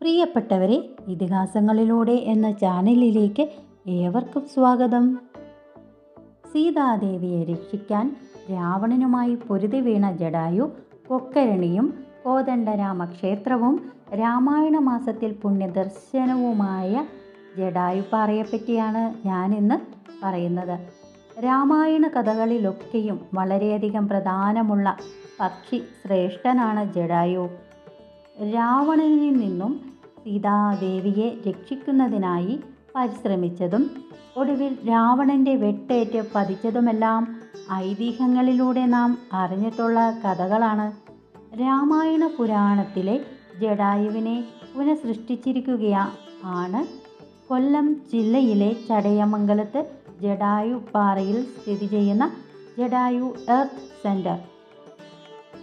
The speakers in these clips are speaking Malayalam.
പ്രിയപ്പെട്ടവരെ ഇതിഹാസങ്ങളിലൂടെ എന്ന ചാനലിലേക്ക് ഏവർക്കും സ്വാഗതം. സീതാദേവിയെ രക്ഷിക്കാൻ രാവണനുമായി പൊരുതി വീണ ജഡായു കൊക്കരണിയും കോദണ്ഡരാമ ക്ഷേത്രവും രാമായണ മാസത്തിൽ പുണ്യദർശനവുമായ ജഡായു പാറയെപ്പറ്റിയാണ് ഞാനിന്ന് പറയുന്നത്. രാമായണ കഥകളിലൊക്കെയും വളരെയധികം പ്രധാനമുള്ള പക്ഷി ശ്രേഷ്ഠനാണ് ജഡായു. രാവണനിൽ നിന്നും സീതാദേവിയെ രക്ഷിക്കുന്നതിനായി പരിശ്രമിച്ചതും ഒടുവിൽ രാവണന്റെ വെട്ടേറ്റ് പതിച്ചതുമെല്ലാം ഐതിഹ്യങ്ങളിലൂടെ നാം അറിഞ്ഞിട്ടുള്ള കഥകളാണ്. രാമായണ പുരാണത്തിലെ ജഡായുവിനെ പുനഃസൃഷ്ടിച്ചിരിക്കുകയാണ്. കൊല്ലം ജില്ലയിലെ ചടയമംഗലത്ത് ജഡായു പാറയിൽ സ്ഥിതി ചെയ്യുന്ന ജഡായു എർത്ത് സെന്റർ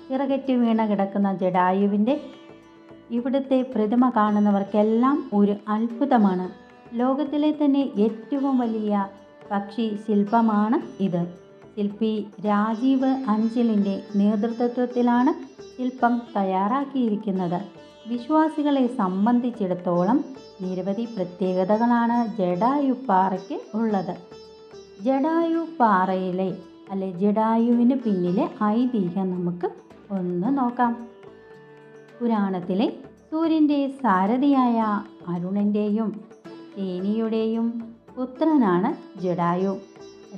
ചിറകറ്റ് വീണ കിടക്കുന്ന ജഡായുവിന്റെ ഇവിടുത്തെ പ്രതിമ കാണുന്നവർക്കെല്ലാം ഒരു അത്ഭുതമാണ്. ലോകത്തിലെ തന്നെ ഏറ്റവും വലിയ പക്ഷി ശില്പമാണ് ഇത്. ശില്പി രാജീവ് അഞ്ചലിന്റെ നേതൃത്വത്തിലാണ് ശില്പം തയ്യാറാക്കിയിരിക്കുന്നത്. വിശ്വാസികളെ സംബന്ധിച്ചിടത്തോളം നിരവധി പ്രത്യേകതകളാണ് ജഡായു പാറയ്ക്ക് ഉള്ളത്. ജഡായു പാറയിലെ അല്ലെ ജഡായുവിന് പിന്നിലെ ഐതിഹ്യം നമുക്ക് ഒന്ന് നോക്കാം. പുരാണത്തിലെ സൂര്യന്റെ സാരഥിയായ അരുണന്റെയും തേനിയുടെയും പുത്രനാണ് ജഡായു.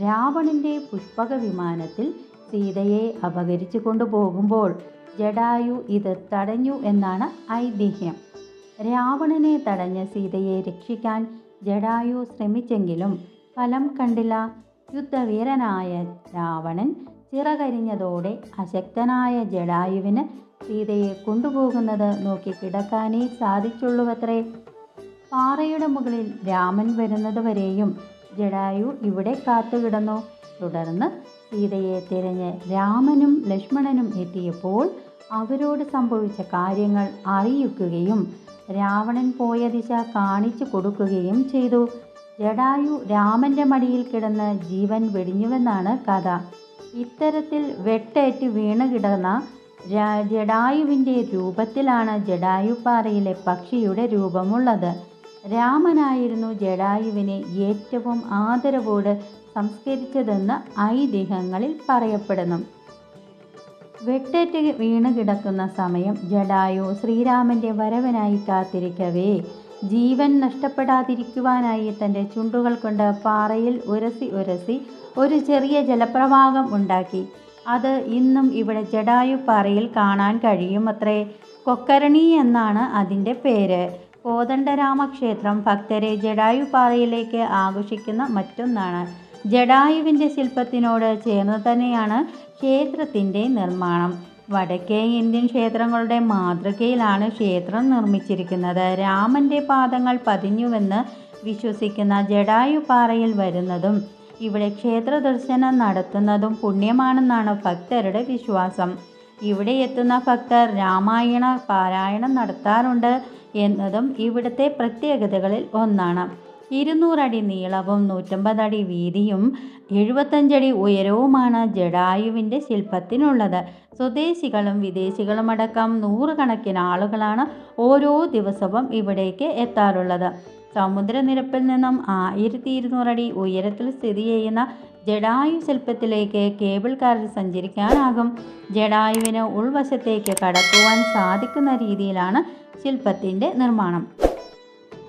രാവണന്റെ പുഷ്പക വിമാനത്തിൽ സീതയെ അപകരിച്ചു കൊണ്ടുപോകുമ്പോൾ ജഡായു ഇത് തടഞ്ഞു എന്നാണ് ഐതിഹ്യം. രാവണനെ തടഞ്ഞ സീതയെ രക്ഷിക്കാൻ ജഡായു ശ്രമിച്ചെങ്കിലും ഫലം കണ്ടില്ല. യുദ്ധവീരനായ രാവണൻ ചിറകരിഞ്ഞതോടെ അശക്തനായ ജഡായുവിന് സീതയെ കൊണ്ടുപോകുന്നത് നോക്കി കിടക്കാനേ സാധിച്ചുള്ളൂവത്രേ. പാറയുടെ മുകളിൽ രാമൻ വരുന്നതുവരെയും ജടായു ഇവിടെ കാത്തുകിടന്നു. തുടർന്ന് സീതയെ തിരഞ്ഞ് രാമനും ലക്ഷ്മണനും എത്തിയപ്പോൾ അവരോട് സംഭവിച്ച കാര്യങ്ങൾ അറിയിക്കുകയും രാവണൻ പോയ ദിശ കാണിച്ചു കൊടുക്കുകയും ചെയ്തു. ജടായു രാമന്റെ മടിയിൽ കിടന്ന് ജീവൻ വെടിഞ്ഞുവെന്നാണ് കഥ. ഇത്തരത്തിൽ വെട്ടേറ്റ് വീണ് കിടന്ന ജഡായുവിന്റെ രൂപത്തിലാണ് ജഡായുപ്പാറയിലെ പക്ഷിയുടെ രൂപമുള്ളത്. രാമനായിരുന്നു ജഡായുവിനെ ഏറ്റവും ആദരവോട് സംസ്കരിച്ചതെന്ന് ഐതിഹ്യങ്ങളിൽ പറയപ്പെടുന്നു. വെട്ടേറ്റ് വീണ് കിടക്കുന്ന സമയം ജഡായു ശ്രീരാമന്റെ വരവനായി കാത്തിരിക്കവേ. ജീവൻ നഷ്ടപ്പെടാതിരിക്കുവാനായി തന്റെ ചുണ്ടുകൾ കൊണ്ട് പാറയിൽ ഉരസി ഉരസി ഒരു ചെറിയ ജലപ്രവാഹം ഉണ്ടാക്കി. അത് ഇന്നും ഇവിടെ ജഡായു പാറയിൽ കാണാൻ കഴിയുമത്രേ. കൊക്കരണി എന്നാണ് അതിന്റെ പേര്. കോദണ്ഡരാമ ക്ഷേത്രം ഭക്തരെ ജഡായു പാറയിലേക്ക് ആഘോഷിക്കുന്ന മറ്റൊന്നാണ്. ജഡായുവിന്റെ ശില്പത്തിനോട് ചേർന്ന് തന്നെയാണ് ക്ഷേത്രത്തിന്റെ നിർമ്മാണം. വടക്കേ ഇന്ത്യൻ ക്ഷേത്രങ്ങളുടെ മാതൃകയിലാണ് ക്ഷേത്രം നിർമ്മിച്ചിരിക്കുന്നത്. രാമന്റെ പാദങ്ങൾ പതിഞ്ഞുവെന്ന് വിശ്വസിക്കുന്ന ജഡായുപാറയിൽ വരുന്നതും ഇവിടെ ക്ഷേത്ര ദർശനം നടത്തുന്നതും പുണ്യമാണെന്നാണ് ഭക്തരുടെ വിശ്വാസം. ഇവിടെ എത്തുന്ന ഭക്തർ രാമായണ പാരായണം നടത്താറുണ്ട് എന്നതും ഇവിടുത്തെ പ്രത്യേകതകളിൽ ഒന്നാണ്. ഇരുന്നൂറടി നീളവും നൂറ്റമ്പതടി വീതിയും എഴുപത്തഞ്ചടി ഉയരവുമാണ് ജഡായുവിന്റെ ശില്പത്തിനുള്ളത്. സ്വദേശികളും വിദേശികളുമടക്കം നൂറുകണക്കിന് ആളുകളാണ് ഓരോ ദിവസവും ഇവിടേക്ക് എത്താറുള്ളത്. സമുദ്രനിരപ്പിൽ നിന്നും ആയിരത്തി ഇരുന്നൂറടി ഉയരത്തിൽ സ്ഥിതി ചെയ്യുന്ന ജഡായു ശില്പത്തിലേക്ക് കേബിൾ കാറിൽ സഞ്ചരിക്കാനാകും. ജഡായുവിന് ഉൾവശത്തേക്ക് കടക്കുവാൻ സാധിക്കുന്ന രീതിയിലാണ് ശില്പത്തിന്റെ നിർമ്മാണം.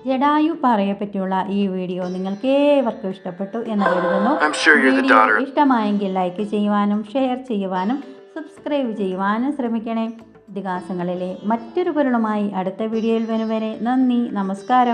ജഡായു പാറയെ പറ്റിയുള്ള ഈ വീഡിയോ നിങ്ങൾക്ക് ഏവർക്കും ഇഷ്ടപ്പെട്ടു എന്ന് കരുതുന്നു. വീഡിയോ ഇഷ്ടമായെങ്കിൽ ലൈക്ക് ചെയ്യുവാനും ഷെയർ ചെയ്യുവാനും സബ്സ്ക്രൈബ് ചെയ്യുവാനും ശ്രമിക്കണേ. ഇതിഹാസങ്ങളിലെ മറ്റൊരു പൊരുളുമായി അടുത്ത വീഡിയോയിൽ വരുവരെ നന്ദി നമസ്കാരം.